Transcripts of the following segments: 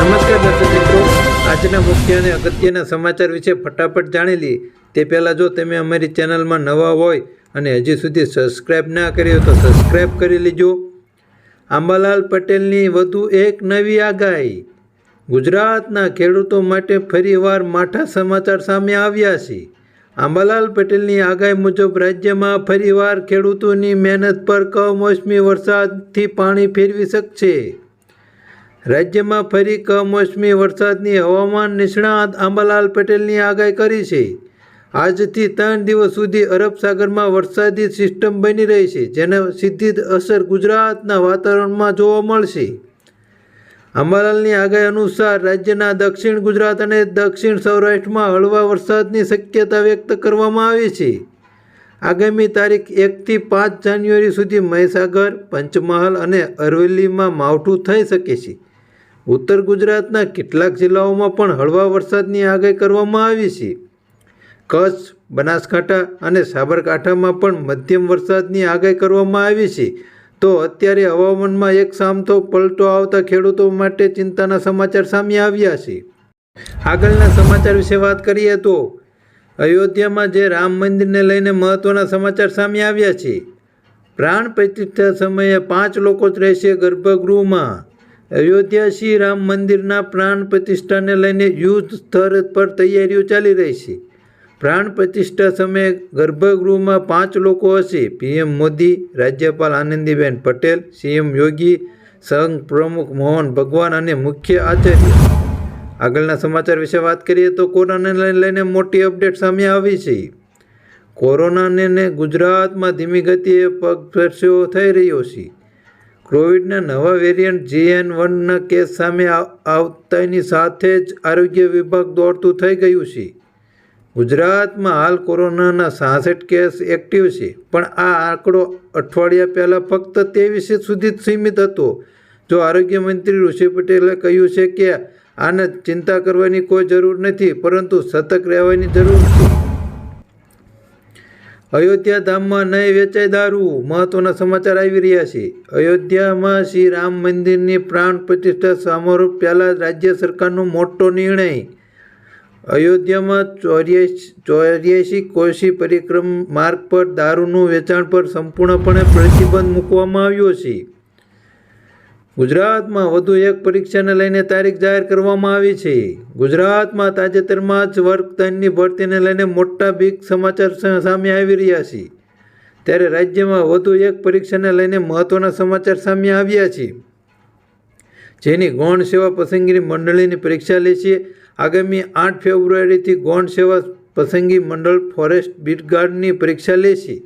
નમસ્કાર દર્શક મિત્રો. આજના મુખ્ય અને અગત્યના સમાચાર વિશે ફટાફટ જાણી લઈએ. તે પહેલાં જો તમે અમારી ચેનલમાં નવા હોય અને હજી સુધી સબસ્ક્રાઈબ ના કરી તો સબસ્ક્રાઈબ કરી લેજો. આંબાલાલ પટેલની વધુ એક નવી આગાહી. ગુજરાતના ખેડૂતો માટે ફરીવાર માઠા સમાચાર સામે આવ્યા છે. આંબાલાલ પટેલની આગાહી મુજબ રાજ્યમાં ફરીવાર ખેડૂતોની મહેનત પર કમોસમી વરસાદથી પાણી ફેરવી શકશે. રાજ્યમાં ફરી કમોસમી વરસાદની હવામાન નિષ્ણાત આંબાલાલ પટેલની આગાહી કરી છે. આજથી ત્રણ દિવસ સુધી અરબ સાગરમાં વરસાદી સિસ્ટમ બની રહી છે, જેને સીધી અસર ગુજરાતના વાતાવરણમાં જોવા મળશે. અંબાલાલની આગાહી અનુસાર રાજ્યના દક્ષિણ ગુજરાત અને દક્ષિણ સૌરાષ્ટ્રમાં હળવા વરસાદની શક્યતા વ્યક્ત કરવામાં આવી છે. આગામી તારીખ એકથી પાંચ જાન્યુઆરી સુધી મહીસાગર, પંચમહાલ અને અરવલ્લીમાં માવઠું થઈ શકે છે. ઉત્તર ગુજરાતના કેટલાક જિલ્લાઓમાં પણ હળવા વરસાદની આગાહી કરવામાં આવી છે. કચ્છ, બનાસકાંઠા અને સાબરકાંઠામાં પણ મધ્યમ વરસાદની આગાહી કરવામાં આવી છે. તો અત્યારે હવામાનમાં એક સામતો પલટો આવતા ખેડૂતો માટે ચિંતાના સમાચાર સામે આવ્યા છે. આગળના સમાચાર વિશે વાત કરીએ તો અયોધ્યામાં જે રામ મંદિરને લઈને મહત્ત્વના સમાચાર સામે આવ્યા છે. પ્રાણ પ્રતિષ્ઠા સમયે પાંચ લોકો જ રહેશે ગર્ભગૃહમાં. અયોધ્યા શ્રી રામ મંદિરના પ્રાણ પ્રતિષ્ઠાને લઈને યુદ્ધ સ્તર પર તૈયારીઓ ચાલી રહી છે. પ્રાણ પ્રતિષ્ઠા સમયે ગર્ભગૃહમાં પાંચ લોકો હશે. પીએમ મોદી, રાજ્યપાલ આનંદીબેન પટેલ, સીએમ યોગી, સંઘ પ્રમુખ મોહન ભગવાન અને મુખ્ય આચાર્ય. આગળના સમાચાર વિશે વાત કરીએ તો કોરોનાને લઈને મોટી અપડેટ સામે આવી છે. કોરોનાને ગુજરાતમાં ધીમી ગતિએ પગફેરસ્યો થઈ રહ્યો છે. કોવિડના નવા વેરિયન્ટ જીએન વનના કેસ સામે આવ- આવતાની સાથે જ આરોગ્ય વિભાગ દોડતું થઈ ગયું છે. ગુજરાતમાં હાલ કોરોનાના સાસઠ કેસ એક્ટિવ છે, પણ આ આંકડો અઠવાડિયા પહેલાં ફક્ત ત્રેવીસ સુધી જ સીમિત હતો. જો આરોગ્ય મંત્રી ઋષિ પટેલે કહ્યું છે કે આને ચિંતા કરવાની કોઈ જરૂર નથી, પરંતુ સતર્ક રહેવાની જરૂર છે. અયોધ્યા ધામમાં નહીં વેચાય દારૂ. મહત્વના સમાચાર આવી રહ્યા છે. અયોધ્યામાં શ્રી રામ મંદિરની પ્રાણ પ્રતિષ્ઠા સમારોહ પહેલાં રાજ્ય સરકારનો મોટો નિર્ણય. અયોધ્યામાં ચોર્યાસી ચોર્યાસી કોશી પરિક્રમ માર્ગ પર દારૂનું વેચાણ પર સંપૂર્ણપણે પ્રતિબંધ મૂકવામાં આવ્યો છે. ગુજરાતમાં વધુ એક પરીક્ષાને લઈને તારીખ જાહેર કરવામાં આવી છે. ગુજરાતમાં તાજેતરમાં જ વર્ગ ત્રણની ભરતીને લઈને મોટા બિગ સમાચાર સામે આવી રહ્યા છે. ત્યારે રાજ્યમાં વધુ એક પરીક્ષાને લઈને મહત્ત્વના સમાચાર સામે આવ્યા છે. જેની ગૌણ સેવા પસંદગી મંડળીની પરીક્ષા લે છે. આગામી આઠ ફેબ્રુઆરીથી ગૌણ સેવા પસંદગી મંડળ ફોરેસ્ટ બીટગાર્ડની પરીક્ષા લેશે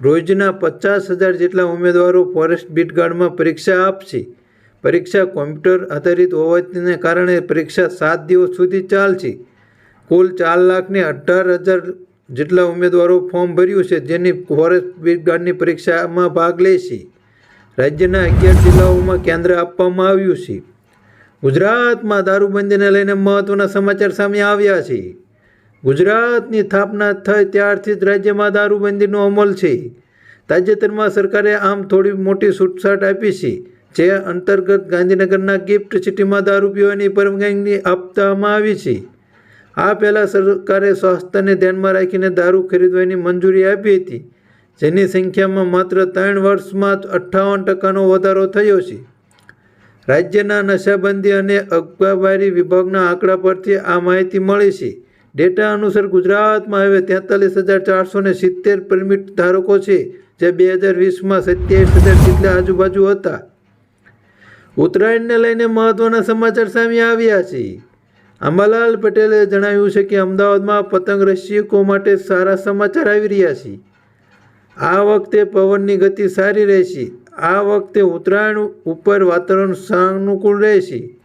રોજના પચાસ હજાર જેટલા ઉમેદવારો ફોરેસ્ટ બીટગાર્ડમાં પરીક્ષા આપશે. પરીક્ષા કોમ્પ્યુટર આધારિત હોવાને કારણે પરીક્ષા સાત દિવસ સુધી ચાલશે. કુલ ચાર લાખને અઢાર હજાર જેટલા ઉમેદવારો ફોર્મ ભર્યું છે, જેની ફોરેસ્ટ બીટગાર્ડની પરીક્ષામાં ભાગ લેશે. રાજ્યના અગિયાર જિલ્લાઓમાં કેન્દ્ર આપવામાં આવ્યું છે. ગુજરાતમાં દારૂબંધીને લઈને મહત્ત્વના સમાચાર સામે આવ્યા છે. ગુજરાતની સ્થાપના થઈ ત્યારથી જ રાજ્યમાં દારૂબંધીનો અમલ છે. તાજેતરમાં સરકારે આમ થોડી મોટી છૂટછાટ આપી છે. જે અંતર્ગત ગાંધીનગરના ગિફ્ટ સિટીમાં દારૂ પીવાની પરવાનગી આપવામાં આવી છે. આ પહેલાં સરકારે સ્વાસ્થ્યને ધ્યાનમાં રાખીને દારૂ ખરીદવાની મંજૂરી આપી હતી, જેની સંખ્યામાં માત્ર ત્રણ વર્ષમાં જ અઠ્ઠાવન ટકાનો વધારો થયો છે. રાજ્યના નશાબંધી અને અગવાબારી વિભાગના આંકડા પરથી આ માહિતી મળી છે. ડેટા અનુસાર ગુજરાતમાં હવે તેતાલીસ હજાર ચારસો ને સિત્તેર પરમિટ ધારકો છે, જે બે હજાર વીસમાં સત્યાવીસ હજાર જેટલા આજુબાજુ હતા. ઉત્તરાયણને લઈને મહત્ત્વના સમાચાર સામે આવ્યા છે. અંબાલાલ પટેલે જણાવ્યું છે કે અમદાવાદમાં પતંગ રસિકો માટે સારા સમાચાર આવી રહ્યા છે. આ વખતે પવનની ગતિ સારી રહેશે. આ વખતે ઉત્તરાયણ ઉપર વાતાવરણ સાનુકૂળ રહેશે.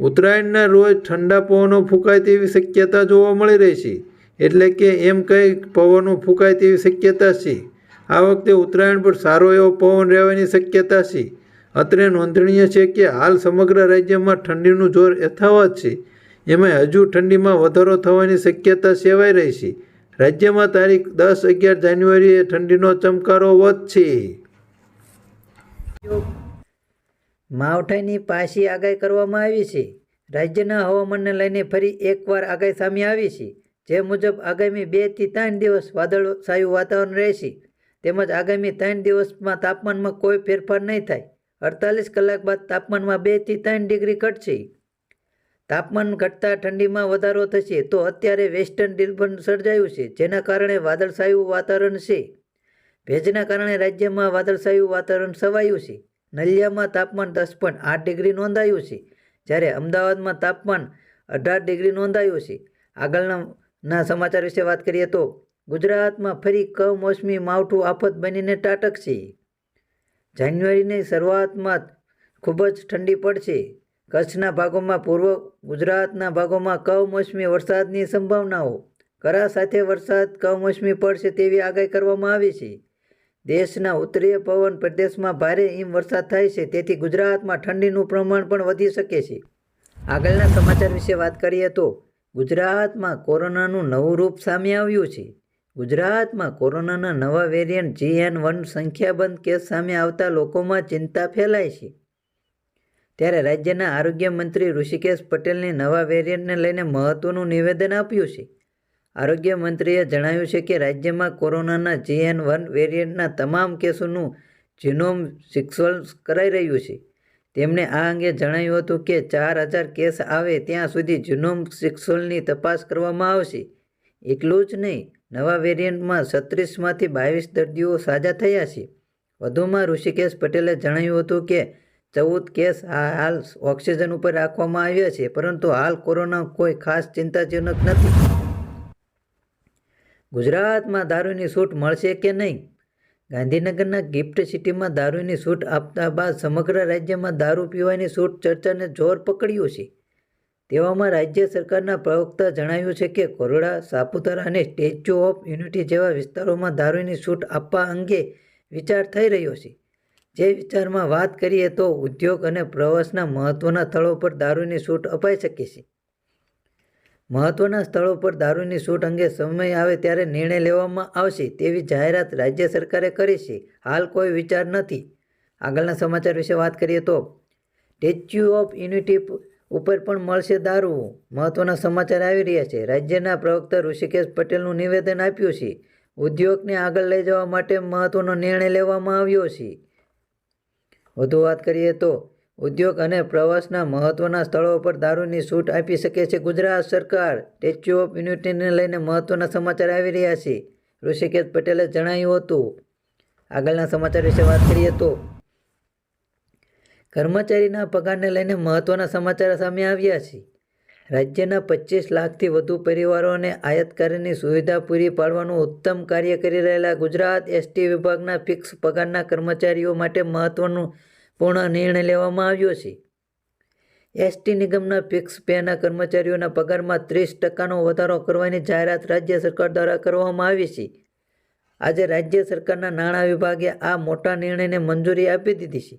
ઉત્તરાયણના રોજ ઠંડા પવનો ફૂંકાય તેવી શક્યતા જોવા મળી રહી છે. એટલે કે એમ કંઈ પવનો ફૂંકાય તેવી શક્યતા છે. આ વખતે ઉત્તરાયણ પર સારો એવો પવન રહેવાની શક્યતા છે. અત્રે નોંધનીય છે કે હાલ સમગ્ર રાજ્યમાં ઠંડીનું જોર યથાવત છે. એમાં હજુ ઠંડીમાં વધારો થવાની શક્યતા સેવાઈ રહી છે. રાજ્યમાં તારીખ દસ અગિયાર જાન્યુઆરીએ ઠંડીનો ચમકારો વધશે. માવઠાની પાછી આગાહી કરવામાં આવી છે. રાજ્યના હવામાનને લઈને ફરી એકવાર આગાહી સામે આવી છે. જે મુજબ આગામી બેથી ત્રણ દિવસ વાદળછાયું વાતાવરણ રહેશે. તેમજ આગામી ત્રણ દિવસમાં તાપમાનમાં કોઈ ફેરફાર નહીં થાય. અડતાલીસ કલાક બાદ તાપમાનમાં બેથી ત્રણ ડિગ્રી ઘટશે. તાપમાન ઘટતા ઠંડીમાં વધારો થશે તો અત્યારે વેસ્ટર્ન ડિસ્ટર્બન્સ સર્જાયું છે, જેના કારણે વાદળછાયું વાતાવરણ છે. ભેજના કારણે રાજ્યમાં વાદળછાયું વાતાવરણ છવાયું છે. નલિયામાં તાપમાન દસ પોઈન્ટ આઠ ડિગ્રી નોંધાયું છે, જ્યારે અમદાવાદમાં તાપમાન અઢાર ડિગ્રી નોંધાયું છે. આગળના સમાચાર વિશે વાત કરીએ તો ગુજરાતમાં ફરી કમોસમી માવઠું આફત બનીને તાટકશે જાન્યુઆરીની શરૂઆતમાં ખૂબ જ ઠંડી પડશે. કચ્છના ભાગોમાં પૂર્વ ગુજરાતના ભાગોમાં કમોસમી વરસાદની સંભાવનાઓ. કરા સાથે વરસાદ કમોસમી પડશે તેવી આગાહી કરવામાં આવી છે. દેશના ઉત્તરીય પવન પ્રદેશમાં ભારે હિમ વરસાદ થાય છે, તેથી ગુજરાતમાં ઠંડીનું પ્રમાણ પણ વધી શકે છે. આગળના સમાચાર વિશે વાત કરીએ તો ગુજરાતમાં કોરોનાનું નવું રૂપ સામે આવ્યું છે. ગુજરાતમાં કોરોનાના નવા વેરિયન્ટ જીએન વન સંખ્યાબંધ કેસ સામે આવતા લોકોમાં ચિંતા ફેલાય છે. ત્યારે રાજ્યના આરોગ્ય મંત્રી ઋષિકેશ પટેલને નવા વેરિયન્ટને લઈને મહત્વનું નિવેદન આપ્યું છે. આરોગ્ય મંત્રીએ જણાવ્યું છે કે રાજ્યમાં કોરોનાના જીએન વન વેરિયન્ટના તમામ કેસોનું જીનોમ સિક્વન્સ કરાઈ રહ્યું છે. તેમણે આ અંગે જણાવ્યું હતું કે ચાર હજાર કેસ આવે ત્યાં સુધી જીનોમ સિક્વન્સની તપાસ કરવામાં આવશે. એટલું જ નહીં નવા વેરિયન્ટમાં છત્રીસમાંથી બાવીસ દર્દીઓ સાજા થયા છે. વધુમાં ઋષિકેશ પટેલે જણાવ્યું હતું કે, ચૌદ કેસ હાલ ઓક્સિજન ઉપર રાખવામાં આવ્યા છે, પરંતુ હાલ કોરોના કોઈ ખાસ ચિંતાજનક નથી. ગુજરાતમાં દારૂની છૂટ મળશે કે નહીં? ગાંધીનગરના ગિફ્ટ સિટીમાં દારૂની છૂટ આપતા બાદ સમગ્ર રાજ્યમાં દારૂ પીવાની છૂટ ચર્ચાને જોર પકડ્યું છે. તેવામાં રાજ્ય સરકારના પ્રવક્તા જણાવ્યું છે કે કોરડા, સાપુતારા અને સ્ટેચ્યુ ઓફ યુનિટી જેવા વિસ્તારોમાં દારૂની છૂટ આપવા અંગે વિચાર થઈ રહ્યો છે. જે વિચારમાં વાત કરીએ તો ઉદ્યોગ અને પ્રવાસના મહત્ત્વના સ્થળો પર દારૂની છૂટ અપાઈ શકે છે. મહત્ત્વના સ્થળો પર દારૂની છૂટ અંગે સમય આવે ત્યારે નિર્ણય લેવામાં આવશે તેવી જાહેરાત રાજ્ય સરકારે કરી છે. હાલ કોઈ વિચાર નથી. આગળના સમાચાર વિશે વાત કરીએ તો સ્ટેચ્યુ ઓફ યુનિટી ઉપર પણ મળશે દારૂ. મહત્ત્વના સમાચાર આવી રહ્યા છે. રાજ્યના પ્રવક્તા ઋષિકેશ પટેલનું નિવેદન આપ્યું છે. ઉદ્યોગને આગળ લઈ જવા માટે મહત્ત્વનો નિર્ણય લેવામાં આવ્યો છે. વધુ વાત કરીએ તો, ઉદ્યોગ અને પ્રવાસના મહત્ત્વના સ્થળો પર દારૂની છૂટ આપી શકે છે ગુજરાત સરકાર. સ્ટેચ્યુ ઓફ યુનિટીને લઈને મહત્વના સમાચાર આવી રહ્યા છે. ઋષિકેશ પટેલે જણાવ્યું હતું. આગળના સમાચાર વિશે વાત કરીએ તો કર્મચારીના પગારને લઈને મહત્ત્વના સમાચાર સામે આવ્યા છે. રાજ્યના પચીસ લાખથી વધુ પરિવારોને આયાતકારીની સુવિધા પૂરી પાડવાનું ઉત્તમ કાર્ય કરી રહેલા ગુજરાત એસટી વિભાગના ફિક્સ પગારના કર્મચારીઓ માટે મહત્ત્વનું પૂર્ણ નિર્ણય લેવામાં આવ્યો છે. એસટી નિગમના ફિક્સ પેના કર્મચારીઓના પગારમાં ત્રીસ ટકાનો વધારો કરવાની જાહેરાત રાજ્ય સરકાર દ્વારા કરવામાં આવી છે. આજે રાજ્ય સરકારના નાણાં વિભાગે આ મોટા નિર્ણયને મંજૂરી આપી દીધી છે.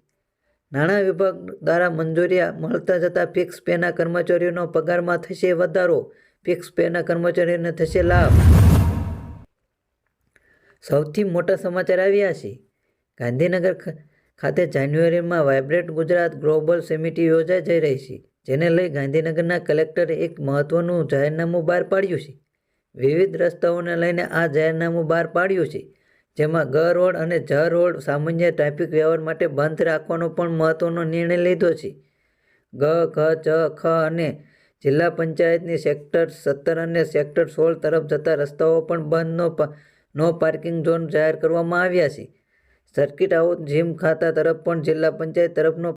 નાણાં વિભાગ દ્વારા મંજૂરી મળતા જતાં ફિક્સ પેના કર્મચારીઓનો પગારમાં થશે વધારો. ફિક્સ પેના કર્મચારીઓને થશે લાભ. સૌથી મોટા સમાચાર આવ્યા છે. ગાંધીનગર ખાતે જાન્યુઆરીમાં વાઇબ્રન્ટ ગુજરાત ગ્લોબલ સમિટી યોજાઈ જઈ રહી છે, જેને લઈ ગાંધીનગરના કલેક્ટરે એક મહત્વનું જાહેરનામું બહાર પાડ્યું છે. વિવિધ રસ્તાઓને લઈને આ જાહેરનામું બહાર પાડ્યું છે. જેમાં ગ રોડ અને જ રોડ સામાન્ય ટ્રાફિક વ્યવહાર માટે બંધ રાખવાનો પણ મહત્વનો નિર્ણય લીધો છે. ગ ઘ ચ, ખ અને જિલ્લા પંચાયતની સેક્ટર સત્તર અને સેક્ટર સોળ તરફ જતા રસ્તાઓ પણ બંધનો નો પાર્કિંગ ઝોન જાહેર કરવામાં આવ્યા છે. સર્કિટ આઉટ જીમ ખાતા તરફ પણ જિલ્લા પંચાયત તરફનો